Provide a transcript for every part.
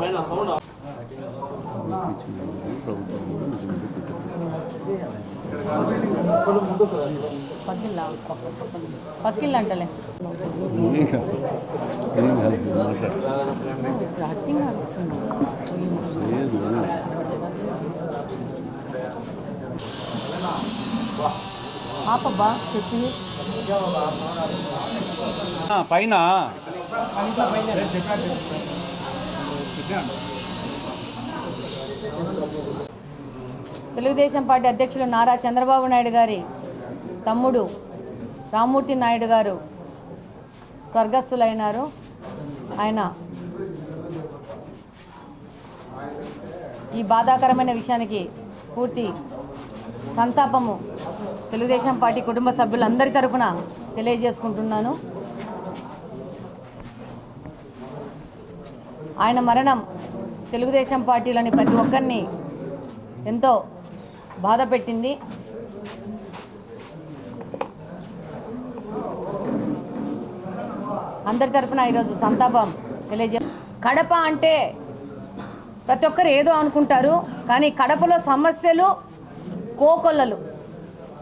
పైన సౌండ్ పక్కిల్లా పక్కిల్లు అంటలే హట్టింగ్ అరుస్తున్నా ఆపబ్బా పైన. తెలుగుదేశం పార్టీ అధ్యక్షులు నారా చంద్రబాబు నాయుడు గారి తమ్ముడు రామ్మూర్తి నాయుడు గారు స్వర్గస్థులైనారు. ఆయన ఈ బాధాకరమైన విషయానికి పూర్తి సంతాపము తెలుగుదేశం పార్టీ కుటుంబ సభ్యులందరి తరఫున తెలియజేసుకుంటున్నాను. ఆయన మరణం తెలుగుదేశం పార్టీలోని ప్రతి ఒక్కరిని ఎంతో బాధ పెట్టింది. అందరి తరఫున ఈరోజు సంతాపం తెలియజే కడప అంటే ప్రతి ఒక్కరు ఏదో అనుకుంటారు కానీ కడపలో సమస్యలు కోకొల్లలు.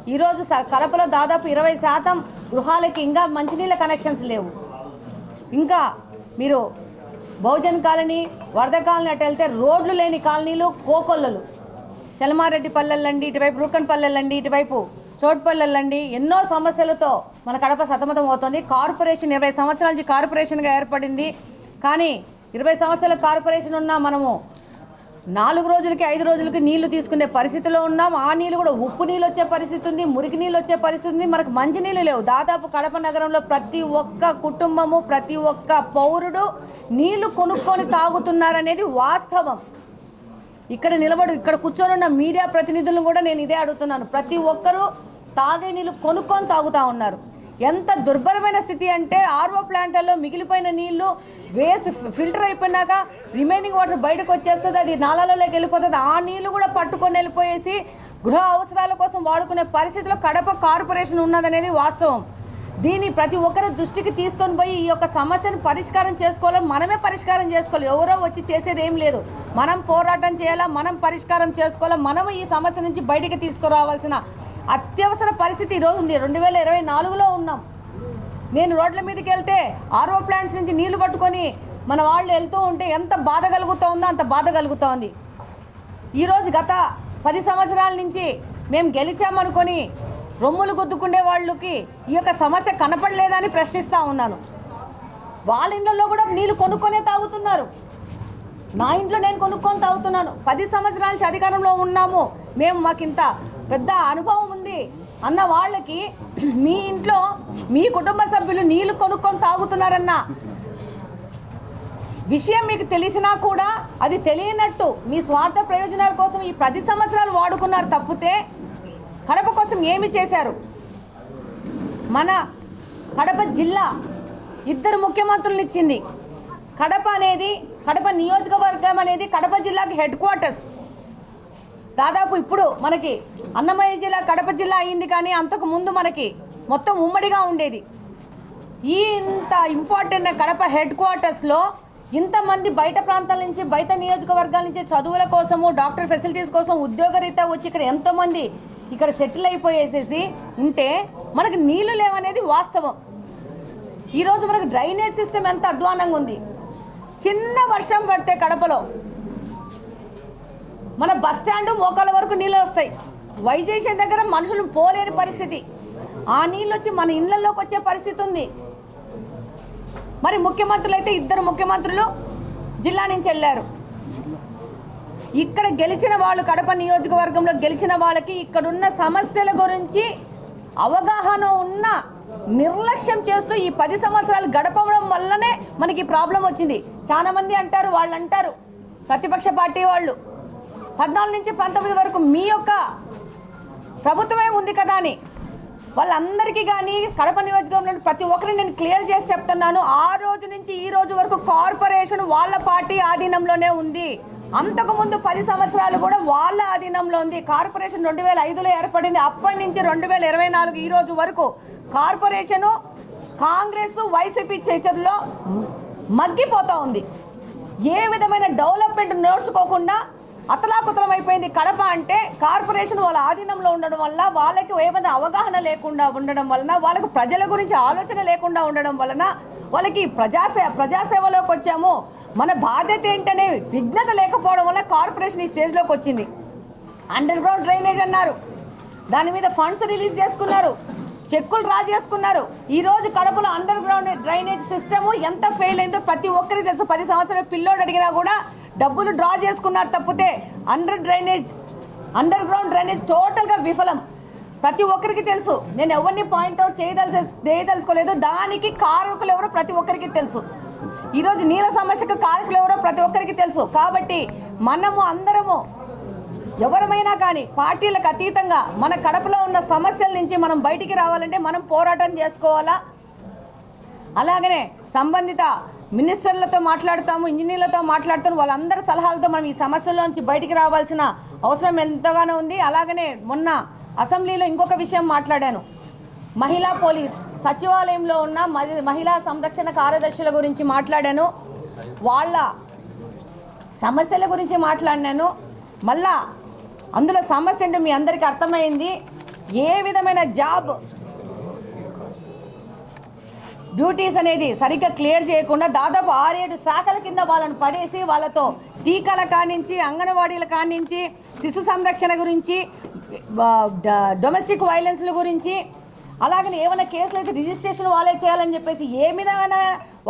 ఈరోజు స- కడపలో దాదాపు ఇరవై శాతం గృహాలకి ఇంకా మంచినీళ్ళ కనెక్షన్స్ లేవు. ఇంకా మీరు బహుజన్ కాలనీ వరద కాలనీ అటు వెళ్తే రోడ్లు లేని కాలనీలు కోకొల్లలు. చలమారెడ్డి పల్లెలండి ఇటువైపు రూకన్ పల్లెలండి ఇటువైపు చోటుపల్లెలండి ఎన్నో సమస్యలతో మన కడప సతమతం అవుతుంది. కార్పొరేషన్ ఇరవై సంవత్సరాల నుంచి కార్పొరేషన్గా ఏర్పడింది. కానీ ఇరవై సంవత్సరాల కార్పొరేషన్ ఉన్నా మనము నాలుగు రోజులకి ఐదు రోజులకి నీళ్ళు తీసుకునే పరిస్థితిలో ఉన్నాం. ఆ నీళ్ళు కూడా ఉప్పు నీళ్ళు వచ్చే పరిస్థితి ఉంది మురికి నీళ్ళు వచ్చే పరిస్థితి ఉంది. మనకు మంచి నీళ్ళు లేవు. దాదాపు కడప నగరంలో ప్రతి ఒక్క కుటుంబము ప్రతి ఒక్క పౌరుడు నీళ్ళు కొనుక్కొని తాగుతున్నారనేది వాస్తవం. ఇక్కడ నిలబడి ఇక్కడ కూర్చొని ఉన్న మీడియా ప్రతినిధులను కూడా నేను ఇదే అడుగుతున్నాను. ప్రతి ఒక్కరూ తాగే నీళ్ళు కొనుక్కొని తాగుతా ఉన్నారు. ఎంత దుర్భరమైన స్థితి అంటే ఆర్ఓ ప్లాంట్లలో మిగిలిపోయిన నీళ్ళు వేస్ట్ ఫిల్టర్ అయిపోయినాక రిమైనింగ్ వాటర్ బయటకు వచ్చేస్తుంది అది నాలలోకి వెళ్ళిపోతుంది. ఆ నీళ్ళు కూడా పట్టుకొని వెళ్ళిపోయేసి గృహ అవసరాల కోసం వాడుకునే పరిస్థితిలో కడప కార్పొరేషన్ ఉన్నదనేది వాస్తవం. దీన్ని ప్రతి ఒక్కరి దృష్టికి తీసుకొని పోయి ఈ యొక్క సమస్యను పరిష్కారం చేసుకోవాలని మనమే పరిష్కారం చేసుకోవాలి. ఎవరో వచ్చి చేసేది ఏం లేదు. మనం పోరాటం చేయాలా? మనం పరిష్కారం చేసుకోవాలా? మనం ఈ సమస్య నుంచి బయటికి తీసుకురావాల్సిన అత్యవసర పరిస్థితి ఈరోజు ఉంది. రెండు వేల ఇరవై నాలుగులో ఉన్నాం. నేను రోడ్ల మీదకి వెళ్తే ఆర్ఓ ప్లాంట్స్ నుంచి నీళ్ళు పట్టుకొని మన వాళ్ళు వెళ్తూ ఉంటే ఎంత బాధ కలుగుతూ ఉందో అంత బాధ కలుగుతోంది ఈరోజు గత పది సంవత్సరాల నుంచి మేము గెలిచామనుకొని రొమ్ములు గుద్దుకునే వాళ్ళకి ఈ యొక్క సమస్య కనపడలేదని ప్రశ్నిస్తూ ఉన్నాను. వాళ్ళ ఇళ్ళల్లో కూడా నీళ్ళు కొనుక్కొనే తాగుతున్నారు. నా ఇంట్లో నేను కొనుక్కొని తాగుతున్నాను. పది సంవత్సరాల నుంచి అధికారంలో ఉన్నాము. మేము మాకు ఇంత పెద్ద అనుభవం ఉంది అన్న వాళ్ళకి మీ ఇంట్లో మీ కుటుంబ సభ్యులు నీళ్ళు కొనుక్కొని తాగుతున్నారన్న విషయం మీకు తెలిసినా కూడా అది తెలియనట్టు మీ స్వార్థ ప్రయోజనాల కోసం ఈ పది సంవత్సరాలు వాడుకున్నారు తప్పితే కడప కోసం ఏమి చేశారు? మన కడప జిల్లా ఇద్దరు ముఖ్యమంత్రులను ఇచ్చింది. కడప అనేది కడప నియోజకవర్గం అనేది కడప జిల్లాకి హెడ్ క్వార్టర్స్ దాదాపు ఇప్పుడు మనకి అన్నమయ్య జిల్లా కడప జిల్లా అయింది కానీ అంతకు ముందు మనకి మొత్తం ఉమ్మడిగా ఉండేది. ఈ ఇంత ఇంపార్టెంట్ కడప హెడ్ క్వార్టర్స్లో ఇంతమంది బయట ప్రాంతాల నుంచి బయట నియోజకవర్గాల నుంచి చదువుల కోసము డాక్టర్ ఫెసిలిటీస్ కోసం ఉద్యోగరీత్యా వచ్చి ఇక్కడ ఎంతోమంది ఇక్కడ సెటిల్ అయిపోయేసేసి ఉంటే మనకు నీళ్ళు లేవనేది వాస్తవం. ఈరోజు మనకు డ్రైనేజ్ సిస్టమ్ ఎంత అధ్వానంగా ఉంది. చిన్న వర్షం పడితే కడపలో మన బస్ స్టాండ్ మోకాల వరకు నీళ్ళు వస్తాయి. వైజేషన్ దగ్గర మనుషులు పోలేని పరిస్థితి. ఆ నీళ్ళు వచ్చి మన ఇళ్ళలోకి వచ్చే పరిస్థితి ఉంది. మరి ముఖ్యమంత్రులు అయితే ఇద్దరు ముఖ్యమంత్రులు జిల్లా నుంచి వెళ్ళారు. ఇక్కడ గెలిచిన వాళ్ళు కడప నియోజకవర్గంలో గెలిచిన వాళ్ళకి ఇక్కడున్న సమస్యల గురించి అవగాహన ఉన్న నిర్లక్ష్యం చేస్తూ ఈ పది సంవత్సరాలు గడపడం వల్లనే మనకి ప్రాబ్లం వచ్చింది. చాలామంది అంటారు వాళ్ళు అంటారు ప్రతిపక్ష పార్టీ వాళ్ళు. పద్నాలుగు నుంచి పంతొమ్మిది వరకు మీ యొక్క ప్రభుత్వమే ఉంది కదా అని. వాళ్ళందరికీ కానీ కడప నియోజకవర్గంలో ప్రతి ఒక్కరిని నేను క్లియర్ చేసి చెప్తున్నాను. ఆ రోజు నుంచి ఈ రోజు వరకు కార్పొరేషన్ వాళ్ళ పార్టీ ఆధీనంలోనే ఉంది. అంతకుముందు పది సంవత్సరాలు కూడా వాళ్ళ ఆధీనంలో ఉంది. కార్పొరేషన్ రెండు వేల ఐదులో ఏర్పడింది. అప్పటి నుంచి రెండు వేల ఇరవై నాలుగు ఈ రోజు వరకు కార్పొరేషను కాంగ్రెస్ వైసీపీ చేతుల్లో మగ్గిపోతూ ఉంది. ఏ విధమైన డెవలప్మెంట్ నేర్చుకోకుండా అతలాకుతలం అయిపోయింది. కడప అంటే కార్పొరేషన్ వాళ్ళ ఆధీనంలో ఉండడం వల్ల వాళ్ళకి ఏమైనా అవగాహన లేకుండా ఉండడం వలన వాళ్ళకు ప్రజల గురించి ఆలోచన లేకుండా ఉండడం వలన వాళ్ళకి ప్రజాసే ప్రజాసేవలోకి వచ్చాము. మన బాధ్యత ఏంటనే విఘ్నత లేకపోవడం వల్ల కార్పొరేషన్ ఈ స్టేజ్లోకి వచ్చింది. అండర్ గ్రౌండ్ డ్రైనేజ్ అన్నారు. దాని మీద ఫండ్స్ రిలీజ్ చేసుకున్నారు. చెక్కులు డ్రా చేసుకున్నారు ఈ రోజు కడపలో అండర్ గ్రౌండ్ డ్రైనేజ్ సిస్టమ్ ఎంత ఫెయిల్ అయిందో ప్రతి ఒక్కరికి తెలుసు. పది సంవత్సరాల పిల్లోడు అడిగినా కూడా డబ్బులు డ్రా చేసుకున్నారు తప్పితే under drainage under ground drainage టోటల్గా విఫలం. ప్రతి ఒక్కరికి తెలుసు. నేను ఎవరిని పాయింట్అవుట్ చేయదలసి చేయదలుచుకోలేదు. దానికి కారకులు ఎవరో ప్రతి ఒక్కరికి తెలుసు. ఈరోజు నీళ్ళ సమస్యకు కారకులు ఎవరో ప్రతి ఒక్కరికి తెలుసు. కాబట్టి మనము అందరము ఎవరమైనా కానీ పార్టీలకు అతీతంగా మన కడపలో ఉన్న సమస్యల నుంచి మనం బయటికి రావాలంటే మనం పోరాటం చేసుకోవాలా? అలాగనే సంబంధిత మినిస్టర్లతో మాట్లాడుతాము ఇంజనీర్లతో మాట్లాడుతాము వాళ్ళందరి సలహాలతో మనం ఈ సమస్యల్లోంచి బయటికి రావాల్సిన అవసరం ఎంతగానో ఉంది. అలాగనే మొన్న అసెంబ్లీలో ఇంకొక విషయం మాట్లాడాను. మహిళా పోలీస్ సచివాలయంలో ఉన్న మహి- మహిళా సంరక్షణ కార్యదర్శుల గురించి మాట్లాడాను. వాళ్ళ సమస్యల గురించి మాట్లాడినాను. మళ్ళా అందులో సమస్య అంటే మీ అందరికీ అర్థమైంది. ఏ విధమైన జాబ్ డ్యూటీస్ అనేది సరిగ్గా క్లియర్ చేయకుండా దాదాపు ఆరేడు శాఖల కింద వాళ్ళని పడేసి వాళ్ళతో టీకాల కానించి అంగన్వాడీల కానించి శిశు సంరక్షణ గురించి డొమెస్టిక్ వైలెన్స్ల గురించి అలాగే ఏమైనా కేసులు అయితే రిజిస్ట్రేషన్ వాళ్ళే చేయాలని చెప్పేసి ఏ విధమైన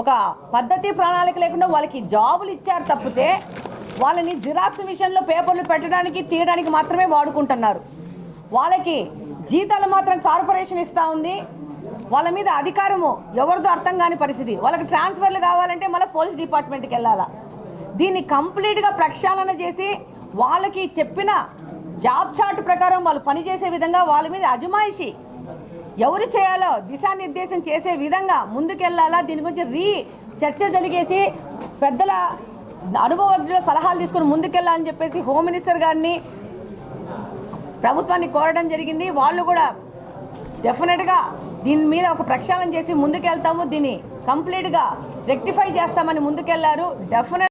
ఒక పద్ధతి ప్రణాళిక లేకుండా వాళ్ళకి జాబులు ఇచ్చారు తప్పితే వాళ్ళని జిరాక్స్ మిషన్లో పేపర్లు పెట్టడానికి తీయడానికి మాత్రమే వాడుకుంటున్నారు. వాళ్ళకి జీతాలు మాత్రం కార్పొరేషన్ ఇస్తూ ఉంది. వాళ్ళ మీద అధికారము ఎవరిదో అర్థం కాని పరిస్థితి. వాళ్ళకి ట్రాన్స్ఫర్లు కావాలంటే మళ్ళీ పోలీస్ డిపార్ట్మెంట్కి వెళ్ళాలా? దీన్ని కంప్లీట్గా ప్రక్షాళన చేసి వాళ్ళకి చెప్పిన జాబ్ చార్ట్ ప్రకారం వాళ్ళు పనిచేసే విధంగా వాళ్ళ మీద అజమాయిషి. ఎవరు చేయాలో దిశానిర్దేశం చేసే విధంగా ముందుకెళ్ళాలా దీని గురించి రీ చర్చ జరిగేసి పెద్దల అనుభవజ్ఞుల సలహాలు తీసుకుని ముందుకెళ్ళాలని చెప్పేసి హోమ్ మినిస్టర్ గారిని ప్రభుత్వాన్ని కోరడం జరిగింది. వాళ్ళు కూడా డెఫినెట్గా దీని మీద ఒక ప్రక్షాళన చేసి ముందుకెళ్తాము. దీన్ని కంప్లీట్గా రెక్టిఫై చేస్తామని ముందుకెళ్ళారు. డెఫినెట్